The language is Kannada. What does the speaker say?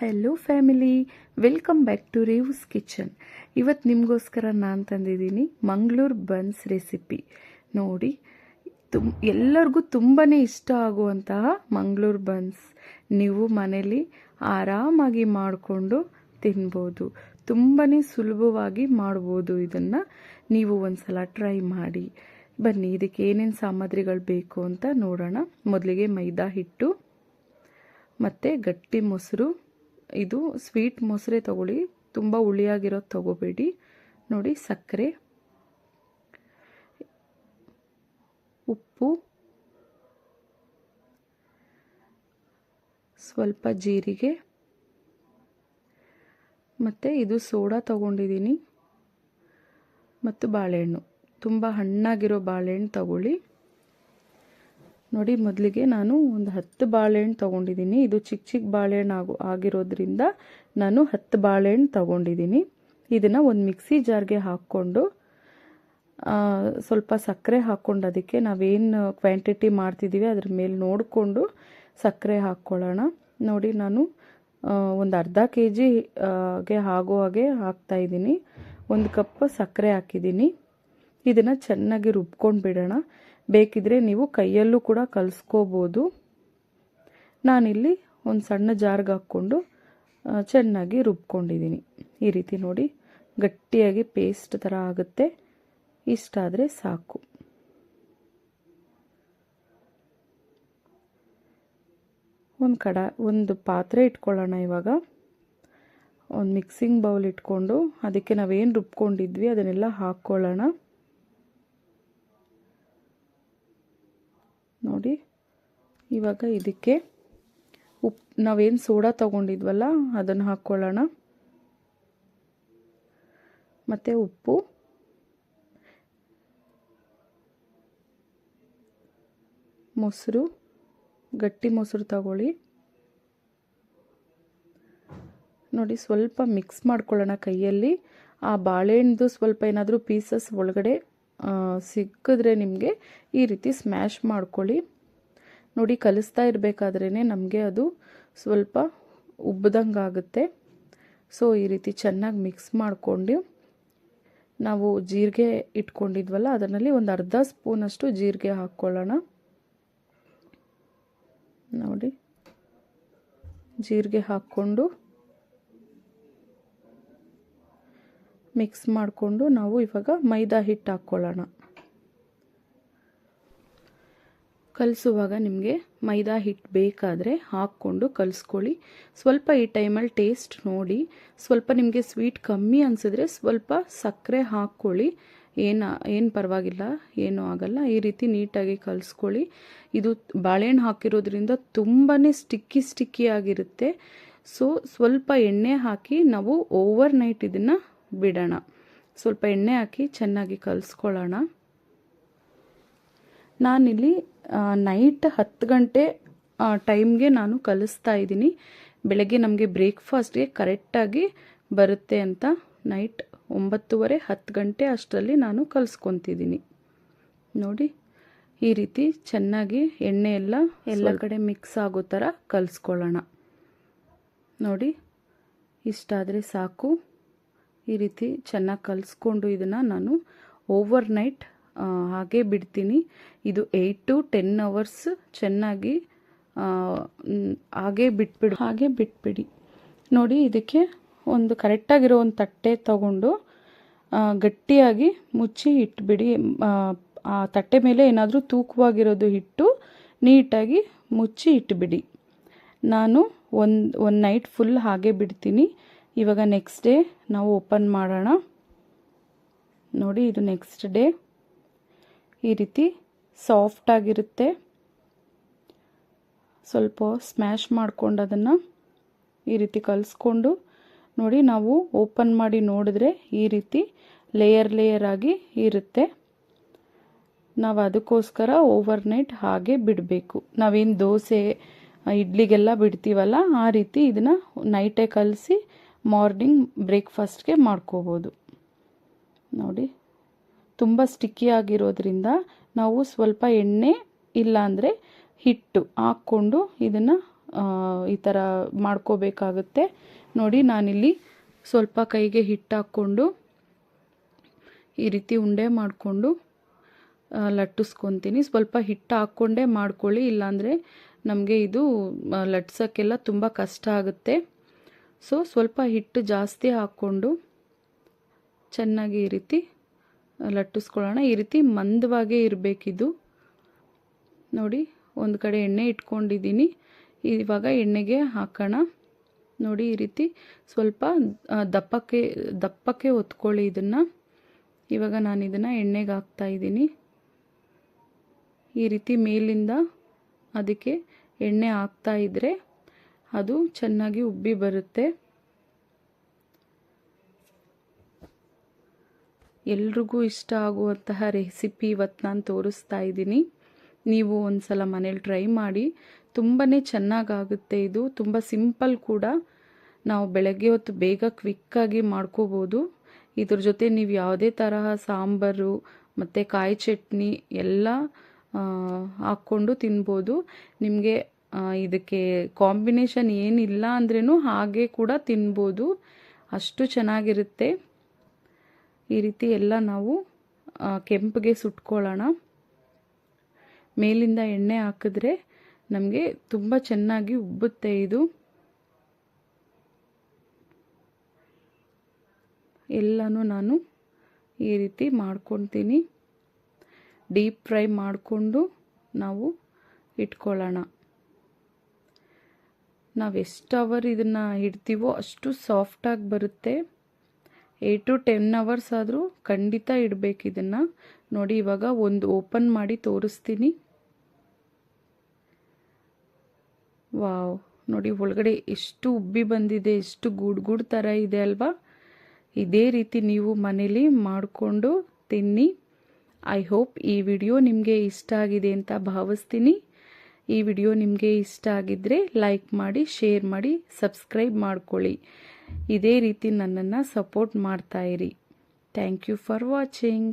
Hello family welcome back to Rev's kitchen ಇವತ್ತು ನಿಮಗೋಸ್ಕರ ನಾನು ತಂದಿದ್ದೀನಿ ಮಂಗಳೂರು ಬನ್ಸ್ ರೆಸಿಪಿ. ನೋಡಿ ತುಂ ಎಲ್ಲರಿಗೂ ತುಂಬಾ ಇಷ್ಟ ಆಗುವಂತಹ ಮಂಗಳೂರು ಬನ್ಸ್. ನೀವು ಮನೇಲಿ ಆರಾಮಾಗಿ ಮಾಡಿಕೊಂಡು ತಿನ್ಬೋದು. ತುಂಬಾ ಸುಲಭವಾಗಿ ಮಾಡ್ಬೋದು ಇದನ್ನು. ನೀವು ಒಂದ್ಸಲ ಟ್ರೈ ಮಾಡಿ. ಬನ್ನಿ, ಇದಕ್ಕೆ ಏನೇನು ಸಾಮಗ್ರಿಗಳು ಬೇಕು ಅಂತ ನೋಡೋಣ. ಮೊದಲಿಗೆ ಮೈದಾ ಹಿಟ್ಟು, ಮತ್ತು ಗಟ್ಟಿ ಮೊಸರು ಇದು ಸ್ವೀಟ್ ಮೊಸರೆ ತಗೊಳ್ಳಿ. ತುಂಬ ಹುಳಿಯಾಗಿರೋದು ತಗೋಬೇಡಿ. ನೋಡಿ, ಸಕ್ಕರೆ, ಉಪ್ಪು, ಸ್ವಲ್ಪ ಜೀರಿಗೆ, ಮತ್ತು ಇದು ಸೋಡಾ ತಗೊಂಡಿದ್ದೀನಿ. ಮತ್ತು ಬಾಳೆಹಣ್ಣು. ತುಂಬ ಹಣ್ಣಾಗಿರೋ ಬಾಳೆಹಣ್ಣು ತಗೊಳ್ಳಿ. ನೋಡಿ, ಮೊದಲಿಗೆ ನಾನು ಒಂದು ಹತ್ತು ಬಾಳೆಹಣ್ಣು ತೊಗೊಂಡಿದ್ದೀನಿ. ಇದು ಚಿಕ್ಕ ಚಿಕ್ಕ ಬಾಳೆಹಣ್ಣು ಆಗು, ಆಗಿರೋದ್ರಿಂದ ನಾನು ಹತ್ತು ಬಾಳೆಹಣ್ಣು ತೊಗೊಂಡಿದ್ದೀನಿ. ಇದನ್ನು ಒಂದು ಮಿಕ್ಸಿ ಜಾರ್ಗೆ ಹಾಕ್ಕೊಂಡು ಸ್ವಲ್ಪ ಸಕ್ಕರೆ ಹಾಕ್ಕೊಂಡು ಅದಕ್ಕೆ ನಾವೇನು ಕ್ವಾಂಟಿಟಿ ಮಾಡ್ತಿದ್ದೀವಿ ಅದ್ರ ಮೇಲೆ ನೋಡಿಕೊಂಡು ಸಕ್ಕರೆ ಹಾಕ್ಕೊಳ್ಳೋಣ. ನೋಡಿ, ನಾನು ಒಂದು ಅರ್ಧ ಕೆ ಜಿಗೆ ಆಗೋ ಹಾಗೆ ಹಾಕ್ತಾಯಿದ್ದೀನಿ ಒಂದು ಕಪ್ ಸಕ್ಕರೆ ಹಾಕಿದ್ದೀನಿ. ಇದನ್ನು ಚೆನ್ನಾಗಿ ರುಬ್ಕೊಂಡು ಬಿಡೋಣ. ಬೇಕಿದ್ರೆ ನೀವು ಕೈಯಲ್ಲೂ ಕೂಡ ಕಲಿಸ್ಕೋಬೋದು. ನಾನಿಲ್ಲಿ ಒಂದು ಸಣ್ಣ ಜಾರ್ಗೆ ಹಾಕ್ಕೊಂಡು ಚೆನ್ನಾಗಿ ರುಬ್ಕೊಂಡಿದ್ದೀನಿ ಈ ರೀತಿ ನೋಡಿ, ಗಟ್ಟಿಯಾಗಿ ಪೇಸ್ಟ್ ಥರ ಆಗುತ್ತೆ. ಇಷ್ಟಾದರೆ ಸಾಕು. ಒಂದು ಕಡ, ಒಂದು ಪಾತ್ರೆ ಇಟ್ಕೊಳ್ಳೋಣ ಇವಾಗ. ಒಂದು ಮಿಕ್ಸಿಂಗ್ ಬೌಲ್ ಇಟ್ಕೊಂಡು, ಅದಕ್ಕೆ ನಾವೇನು ರುಬ್ಕೊಂಡಿದ್ವಿ ಅದನ್ನೆಲ್ಲ ಹಾಕ್ಕೊಳ್ಳೋಣ. ನೋಡಿ. ಇವಾಗ ಇದಕ್ಕೆ ಉಪ್, ನಾವೇನು ಸೋಡಾ ತೊಗೊಂಡಿದ್ವಲ್ಲ, ಅದನ್ನು ಹಾಕ್ಕೊಳ್ಳೋಣ ಮತ್ತು ಉಪ್ಪು. ಮೊಸರು. ಗಟ್ಟಿ ಮೊಸರು ತಗೊಳ್ಳಿ. ನೋಡಿ, ಸ್ವಲ್ಪ ಮಿಕ್ಸ್ ಮಾಡ್ಕೊಳ್ಳೋಣ ಕೈಯಲ್ಲಿ. ಆ ಬಾಳೆಹಣ್ಣು ಸ್ವಲ್ಪ ಏನಾದರೂ ಪೀಸಸ್ ಒಳಗಡೆ ಸಿಕ್ಕಿದ್ರೆ ನಿಮಗೆ ಈ ರೀತಿ ಸ್ಮ್ಯಾಶ್ ಮಾಡ್ಕೊಳ್ಳಿ. ನೋಡಿ, ಕಲಿಸ್ತಾ ಇರಬೇಕಾದ್ರೇ ನಮಗೆ ಅದು ಸ್ವಲ್ಪ ಉಬ್ಬ್ದಂಗೆ ಆಗುತ್ತೆ. ಸೊ ಈ ರೀತಿ ಚೆನ್ನಾಗಿ ಮಿಕ್ಸ್ ಮಾಡಿಕೊಂಡು ನಾವು ಜೀರಿಗೆ ಇಟ್ಕೊಂಡಿದ್ವಲ್ಲ, ಅದರಲ್ಲಿ ಒಂದು ಅರ್ಧ ಸ್ಪೂನಷ್ಟು ಜೀರಿಗೆ ಹಾಕ್ಕೊಳ್ಳೋಣ. ನೋಡಿ, ಜೀರಿಗೆ ಹಾಕ್ಕೊಂಡು ಮಿಕ್ಸ್ ಮಾಡಿಕೊಂಡು ನಾವು ಇವಾಗ ಮೈದಾ ಹಿಟ್ಟು ಹಾಕ್ಕೊಳ್ಳೋಣ. ಕಲಿಸುವಾಗ ನಿಮಗೆ ಮೈದಾ ಹಿಟ್ಟು ಬೇಕಾದರೆ ಹಾಕ್ಕೊಂಡು ಕಲಿಸ್ಕೊಳ್ಳಿ. ಸ್ವಲ್ಪ ಈ ಟೈಮಲ್ಲಿ ಟೇಸ್ಟ್ ನೋಡಿ, ಸ್ವಲ್ಪ ನಿಮಗೆ ಸ್ವೀಟ್ ಕಮ್ಮಿ ಅನಿಸಿದ್ರೆ ಸ್ವಲ್ಪ ಸಕ್ಕರೆ ಹಾಕ್ಕೊಳ್ಳಿ. ಏನು ಏನು ಪರವಾಗಿಲ್ಲ, ಏನೂ ಆಗಲ್ಲ. ಈ ರೀತಿ ನೀಟಾಗಿ ಕಲಿಸ್ಕೊಳ್ಳಿ. ಇದು ಬಾಳೆಹಣ್ಣು ಹಾಕಿರೋದ್ರಿಂದ ತುಂಬಾ ಸ್ಟಿಕ್ಕಿ ಸ್ಟಿಕ್ಕಿ ಆಗಿರುತ್ತೆ. ಸೊ, ಸ್ವಲ್ಪ ಎಣ್ಣೆ ಹಾಕಿ ನಾವು ಓವರ್ ನೈಟ್ ಇದನ್ನು ಬಿಡೋಣ. ಸ್ವಲ್ಪ ಎಣ್ಣೆ ಹಾಕಿ ಚೆನ್ನಾಗಿ ಕಲಿಸ್ಕೊಳ್ಳೋಣ. ನಾನಿಲ್ಲಿ ನೈಟ್ ಹತ್ತು ಗಂಟೆ ಟೈಮ್ಗೆ ನಾನು ಕಲಿಸ್ತಾ ಇದ್ದೀನಿ. ಬೆಳಗ್ಗೆ ನಮಗೆ ಬ್ರೇಕ್ಫಾಸ್ಟ್ಗೆ ಕರೆಕ್ಟಾಗಿ ಬರುತ್ತೆ ಅಂತ ನೈಟ್ ಒಂಬತ್ತುವರೆ ಹತ್ತು ಗಂಟೆ ಅಷ್ಟರಲ್ಲಿ ನಾನು ಕಲಿಸ್ಕೊತಿದ್ದೀನಿ. ನೋಡಿ ಈ ರೀತಿ ಚೆನ್ನಾಗಿ ಎಣ್ಣೆ ಎಲ್ಲ ಎಲ್ಲ ಕಡೆ ಮಿಕ್ಸ್ ಆಗೋ ಥರ ಕಲಿಸ್ಕೊಳ್ಳೋಣ. ನೋಡಿ ಇಷ್ಟಾದರೆ ಸಾಕು. ಈ ರೀತಿ ಚೆನ್ನಾಗಿ ಕಲಿಸ್ಕೊಂಡು ಇದನ್ನು ನಾನು ಓವರ್ ನೈಟ್ ಹಾಗೆ ಬಿಡ್ತೀನಿ. ಇದು ಏಯ್ಟ್ ಟು ಟೆನ್ ಅವರ್ಸ್ ಚೆನ್ನಾಗಿ ಹಾಗೆ ಬಿಟ್ಬಿಡು. ಹಾಗೆ ಬಿಟ್ಬಿಡಿ. ನೋಡಿ, ಇದಕ್ಕೆ ಒಂದು ಕರೆಕ್ಟಾಗಿರೋ ಒಂದು ತಟ್ಟೆ ತಗೊಂಡು ಗಟ್ಟಿಯಾಗಿ ಮುಚ್ಚಿ ಇಟ್ಬಿಡಿ. ಆ ತಟ್ಟೆ ಮೇಲೆ ಏನಾದರೂ ತೂಕವಾಗಿರೋದು ಇಟ್ಟು ನೀಟಾಗಿ ಮುಚ್ಚಿ ಇಟ್ಬಿಡಿ. ನಾನು ಒಂದು ಒಂದು ನೈಟ್ ಫುಲ್ ಹಾಗೆ ಬಿಡ್ತೀನಿ. ಇವಾಗ ನೆಕ್ಸ್ಟ್ ಡೇ ನಾವು ಓಪನ್ ಮಾಡೋಣ. ನೋಡಿ, ಇದು ನೆಕ್ಸ್ಟ್ ಡೇ ಈ ರೀತಿ ಸಾಫ್ಟಾಗಿರುತ್ತೆ ಸ್ವಲ್ಪ ಸ್ಮ್ಯಾಶ್ ಮಾಡ್ಕೊಂಡು ಅದನ್ನು ಈ ರೀತಿ ಕಲಿಸ್ಕೊಂಡು, ನೋಡಿ, ನಾವು ಓಪನ್ ಮಾಡಿ ನೋಡಿದ್ರೆ ಈ ರೀತಿ ಲೇಯರ್ ಲೇಯರ್ ಆಗಿ ಇರುತ್ತೆ. ನಾವು ಅದಕ್ಕೋಸ್ಕರ ಓವರ್ ನೈಟ್ ಹಾಗೆ ಬಿಡಬೇಕು. ನಾವೇನು ದೋಸೆ, ಇಡ್ಲಿಗೆಲ್ಲ ಬಿಡ್ತೀವಲ್ಲ, ಆ ರೀತಿ ಇದನ್ನು ನೈಟೇ ಕಲಸಿ ಮಾರ್ನಿಂಗ್ ಬ್ರೇಕ್ಫಾಸ್ಟ್ಗೆ ಮಾಡ್ಕೋಬೋದು. ನೋಡಿ, ತುಂಬ ಸ್ಟಿಕ್ಕಿ ಆಗಿರೋದ್ರಿಂದ ನಾವು ಸ್ವಲ್ಪ ಎಣ್ಣೆ ಇಲ್ಲಾಂದರೆ ಹಿಟ್ಟು ಹಾಕ್ಕೊಂಡು ಇದನ್ನು ಈ ಥರ ಮಾಡ್ಕೋಬೇಕಾಗುತ್ತೆ. ನೋಡಿ, ನಾನಿಲ್ಲಿ ಸ್ವಲ್ಪ ಕೈಗೆ ಹಿಟ್ಟು ಹಾಕ್ಕೊಂಡು ಈ ರೀತಿ ಉಂಡೆ ಮಾಡಿಕೊಂಡು ಲಟ್ಟಿಸ್ಕೊತೀನಿ. ಸ್ವಲ್ಪ ಹಿಟ್ಟು ಹಾಕ್ಕೊಂಡೇ ಮಾಡ್ಕೊಳ್ಳಿ. ಇಲ್ಲಾಂದರೆ ನಮಗೆ ಇದು ಲಟ್ಸೋಕ್ಕೆಲ್ಲ ತುಂಬ ಕಷ್ಟ ಆಗುತ್ತೆ. ಸೊ ಸ್ವಲ್ಪ ಹಿಟ್ಟು ಜಾಸ್ತಿ ಹಾಕ್ಕೊಂಡು ಚೆನ್ನಾಗಿ ಈ ರೀತಿ ಲಟ್ಟಿಸ್ಕೊಳ್ಳೋಣ. ಈ ರೀತಿ ಮಂದವಾಗೇ ಇರಬೇಕಿದು. ನೋಡಿ, ಒಂದು ಕಡೆ ಎಣ್ಣೆ ಇಟ್ಕೊಂಡಿದ್ದೀನಿ. ಇವಾಗ ಎಣ್ಣೆಗೆ ಹಾಕೋಣ. ನೋಡಿ, ಈ ರೀತಿ ಸ್ವಲ್ಪ ದಪ್ಪಕ್ಕೆ ದಪ್ಪಕ್ಕೆ ಒತ್ಕೊಳ್ಳಿ ಇದನ್ನು. ಇವಾಗ ನಾನು ಇದನ್ನು ಎಣ್ಣೆಗೆ ಹಾಕ್ತಾ ಇದ್ದೀನಿ. ಈ ರೀತಿ ಮೇಲಿಂದ ಅದಕ್ಕೆ ಎಣ್ಣೆ ಹಾಕ್ತಾ ಇದ್ದರೆ ಅದು ಚೆನ್ನಾಗಿ ಉಬ್ಬಿ ಬರುತ್ತೆ. ಎಲ್ರಿಗೂ ಇಷ್ಟ ಆಗುವಂತಹ ರೆಸಿಪಿ ಇವತ್ತು ನಾನು ತೋರಿಸ್ತಾ ಇದ್ದೀನಿ. ನೀವು ಒಂದು ಸಲ ಮನೇಲಿ ಟ್ರೈ ಮಾಡಿ. ತುಂಬಾ ಚೆನ್ನಾಗಾಗುತ್ತೆ ಇದು. ತುಂಬ ಸಿಂಪಲ್ ಕೂಡ. ನಾವು ಬೆಳಗ್ಗೆ ಹೊತ್ತು ಬೇಗ ಕ್ವಿಕ್ಕಾಗಿ ಮಾಡ್ಕೋಬೋದು. ಇದ್ರ ಜೊತೆ ನೀವು ಯಾವುದೇ ತರಹ ಸಾಂಬಾರು ಮತ್ತು ಕಾಯಿ ಚಟ್ನಿ ಎಲ್ಲ ಹಾಕ್ಕೊಂಡು ತಿನ್ಬೋದು. ನಿಮಗೆ ಇದಕ್ಕೆ ಕಾಂಬಿನೇಷನ್ ಏನಿಲ್ಲ ಅಂದ್ರೂ ಹಾಗೆ ಕೂಡ ತಿನ್ಬೋದು. ಅಷ್ಟು ಚೆನ್ನಾಗಿರುತ್ತೆ. ಈ ರೀತಿ ಎಲ್ಲ ನಾವು ಕೆಂಪಿಗೆ ಸುಟ್ಕೊಳ್ಳೋಣ. ಮೇಲಿಂದ ಎಣ್ಣೆ ಹಾಕಿದ್ರೆ ನಮಗೆ ತುಂಬ ಚೆನ್ನಾಗಿ ಉಬ್ಬುತ್ತೆ ಇದು. ಎಲ್ಲನೂ ನಾನು ಈ ರೀತಿ ಮಾಡ್ಕೊತೀನಿ. ಡೀಪ್ ಫ್ರೈ ಮಾಡಿಕೊಂಡು ನಾವು ಇಟ್ಕೊಳ್ಳೋಣ. ನಾವು ಎಷ್ಟು ಅವರ್ ಇದನ್ನು ಇಡ್ತೀವೋ ಅಷ್ಟು ಸಾಫ್ಟಾಗಿ ಬರುತ್ತೆ. ಏಯ್ಟ್ ಟು ಟೆನ್ ಅವರ್ಸ್ ಆದರೂ ಖಂಡಿತ ಇಡಬೇಕು ಇದನ್ನು. ನೋಡಿ, ಇವಾಗ ಒಂದು ಓಪನ್ ಮಾಡಿ ತೋರಿಸ್ತೀನಿ. ವಾವ್. ನೋಡಿ, ಒಳಗಡೆ ಎಷ್ಟು ಉಬ್ಬಿ ಬಂದಿದೆ, ಎಷ್ಟು ಗೂಡ್ ಗೂಡ್ ಥರ ಇದೆ ಅಲ್ವಾ? ಇದೇ ರೀತಿ ನೀವು ಮನೇಲಿ ಮಾಡಿಕೊಂಡು ತಿನ್ನಿ. ಐ ಹೋಪ್ ಈ ವಿಡಿಯೋ ನಿಮಗೆ ಇಷ್ಟ ಆಗಿದೆ ಅಂತ ಭಾವಿಸ್ತೀನಿ. ಈ ವಿಡಿಯೋ ನಿಮಗೆ ಇಷ್ಟ ಆಗಿದ್ದರೆ ಲೈಕ್ ಮಾಡಿ, ಶೇರ್ ಮಾಡಿ, ಸಬ್ಸ್ಕ್ರೈಬ್ ಮಾಡ್ಕೊಳ್ಳಿ. ಇದೇ ರೀತಿ ನನ್ನನ್ನು ಸಪೋರ್ಟ್ ಮಾಡ್ತಾಯಿರಿ ಥ್ಯಾಂಕ್ ಯು ಫಾರ್ ವಾಚಿಂಗ್